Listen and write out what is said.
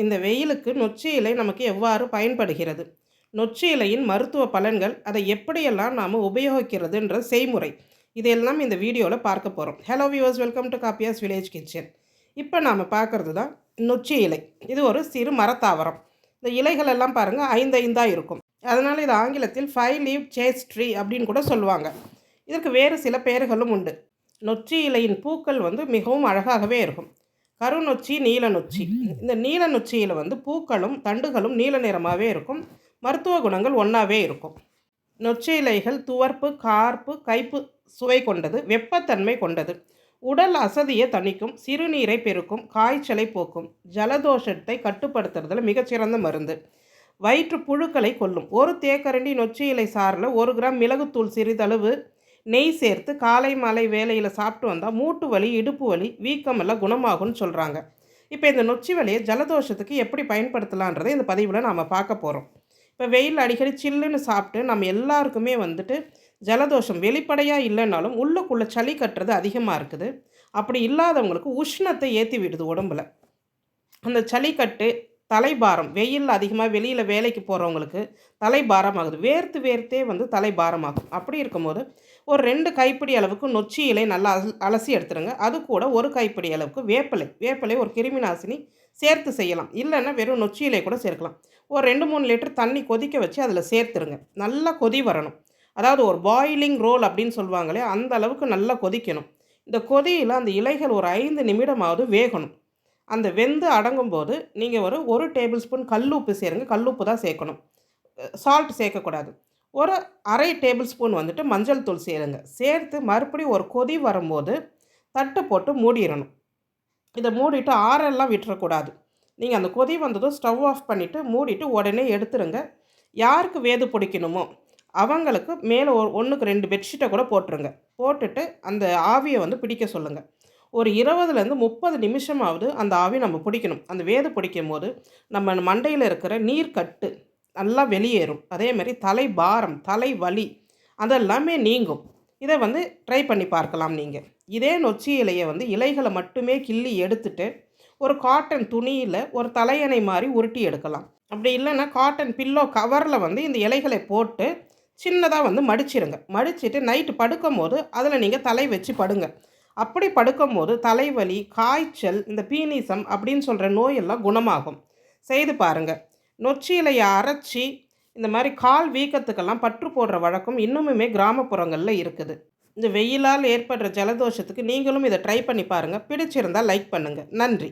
இந்த வெயிலுக்கு நொச்சி இலை நமக்கு எவ்வாறு பயன்படுகிறது? நொச்சி இலையின் மருத்துவ பலன்கள் அதை எப்படியெல்லாம் நாம் உபயோகிக்கிறதுன்ற செய்முறை. இதெல்லாம் இந்த வீடியோவில் பார்க்க போகிறோம் hello viewers welcome to Kappiyas village kitchen இப்போ நாம் பார்க்குறது தான் நொச்சி இலை. இது ஒரு சிறு மரத்தாவரம். இந்த இலைகள் எல்லாம் பாருங்கள் ஐந்து ஐந்தாக இருக்கும். அதனால் இது ஆங்கிலத்தில் ஃபைவ் லீவ் சேஸ் ட்ரீ அப்படின்னு கூட சொல்லுவாங்க. இதற்கு வேறு சில பெயர்களும் உண்டு. நொச்சி இலையின் பூக்கள் வந்து மிகவும் அழகாகவே இருக்கும். கருநொச்சி நீல நொச்சி இந்த நீல நொச்சியில் வந்து பூக்களும் தண்டுகளும் நீல நிறமாகவே இருக்கும். மருத்துவ குணங்கள் ஒன்றாவே இருக்கும். நொச்சி இலைகள் துவர்ப்பு கார்ப்பு கைப்பு சுவை கொண்டது வெப்பத்தன்மை கொண்டது. உடல் அசதியை தணிக்கும் சிறுநீரை பெருக்கும் காய்ச்சலை போக்கும் ஜலதோஷத்தை கட்டுப்படுத்துறதுல மிகச்சிறந்த மருந்து. வயிற்று புழுக்களை கொல்லும். ஒரு தேக்கரண்டி நொச்சி இலை சாரில் ஒரு கிராம் மிளகுத்தூள் சிறிதளவு நெய் சேர்த்து காலை மாலை வேலையில் சாப்பிட்டு வந்தால் மூட்டு வலி இடுப்பு வலி வீக்கமெல்லாம் குணமாகும்னு சொல்கிறாங்க இப்போ இந்த நொச்சி வலியை ஜலதோஷத்துக்கு எப்படி பயன்படுத்தலான்றதை இந்த பதிவில் நாம் பார்க்க போகிறோம் இப்போ வெயில் அடிக்கடி சில்லுன்னு சாப்பிட்டு நம்ம எல்லாருக்குமே வந்துட்டு ஜலதோஷம் வெளிப்படையாக இல்லைனாலும் உள்ளுக்குள்ளே சளி கட்டுறது அதிகமாக இருக்குது. அப்படி இல்லாதவங்களுக்கு உஷ்ணத்தை ஏற்றி விடுது உடம்புல. அந்த சளிக்கட்டு தலைபாரம் வெயில் அதிகமாக வெளியில் வேலைக்கு போகிறவங்களுக்கு தலைபாரம் ஆகுது வேர்த்து வேர்த்தே வந்து தலைபாரமாகும். அப்படி இருக்கும்போது ஒரு ரெண்டு கைப்பிடி அளவுக்கு நொச்சி இலை நல்லா அலசி எடுத்துருங்க. அது கூட ஒரு கைப்பிடி அளவுக்கு வேப்பிலை. வேப்பிலை ஒரு கிருமி நாசினி சேர்த்து செய்யலாம். இல்லைன்னா வெறும் நொச்சி இலை கூட சேர்க்கலாம். ஒரு ரெண்டு மூணு லிட்டர் தண்ணி கொதிக்க வச்சு அதில் சேர்த்துருங்க. நல்லா கொதி வரணும். அதாவது ஒரு பாயிலிங் ரோல் அப்படின்னு சொல்லுவாங்களே அந்த அளவுக்கு நல்லா கொதிக்கணும். இந்த கொதியில் அந்த இலைகள் ஒரு ஐந்து நிமிடமாவது வேகணும். அந்த வெந்து அடங்கும்போது நீங்கள் ஒரு ஒரு டேபிள் ஸ்பூன் கல் உப்பு சேருங்க கல்லுப்பு தான் சேர்க்கணும். சால்ட் சேர்க்கக்கூடாது. ஒரு அரை டேபிள் ஸ்பூன் வந்துட்டு மஞ்சள் தூள் சேருங்க. சேர்த்து மறுபடியும் ஒரு கொதி வரும்போது தட்டு போட்டு மூடிடணும். இதை மூடிட்டு ஆறெல்லாம் விட்டுறக்கூடாது. நீங்கள் அந்த கொதி வந்ததும் ஸ்டவ் ஆஃப் பண்ணிவிட்டு மூடிட்டு உடனே எடுத்துருங்க. யாருக்கு வேது பிடிக்கணுமோ அவங்களுக்கு மேலே ஒரு ஒன்றுக்கு ரெண்டு பெட்ஷீட்டை கூட போட்டுருங்க. போட்டுட்டு அந்த ஆவியை வந்து பிடிக்க சொல்லுங்கள் ஒரு இருபதுலேருந்து முப்பது நிமிஷமாவது அந்த ஆவி நம்ம பிடிக்கணும். அந்த வேது பிடிக்கும் போது நம்ம மண்டையில் இருக்கிற நீர் கட்டு நல்லா வெளியேறும். அதே மாதிரி தலை பாரம் தலை வலி அதெல்லாமே நீங்கும். இதை வந்து ட்ரை பண்ணி பார்க்கலாம் நீங்கள் இதே நொச்சி இலையை வந்து இலைகளை மட்டுமே கிள்ளி எடுத்துட்டு ஒரு காட்டன் துணியில் ஒரு தலையணை மாதிரி உருட்டி எடுக்கலாம். அப்படி இல்லைன்னா காட்டன் பில்லோ கவரில் வந்து இந்த இலைகளை போட்டு சின்னதாக வந்து மடிச்சிருங்க. மடிச்சுட்டு நைட்டு படுக்கும் போது அதில் நீங்கள் தலை வச்சு படுங்க. அப்படி படுக்கும்போது தலைவலி காய்ச்சல் இந்த பீனிசம் அப்படின்னு சொல்கிற நோயெல்லாம் குணமாகும். செய்து பாருங்கள் நொச்சியிலையை அரைச்சி இந்த மாதிரி கால் வீக்கத்துக்கெல்லாம் பற்று போடுற வழக்கம் இன்னுமுமே கிராமப்புறங்களில் இருக்குது. இந்த வெயிலால் ஏற்படுற ஜலதோஷத்துக்கு நீங்களும் இதை ட்ரை பண்ணி பாருங்கள் பிடிச்சிருந்தால் லைக் பண்ணுங்கள் நன்றி.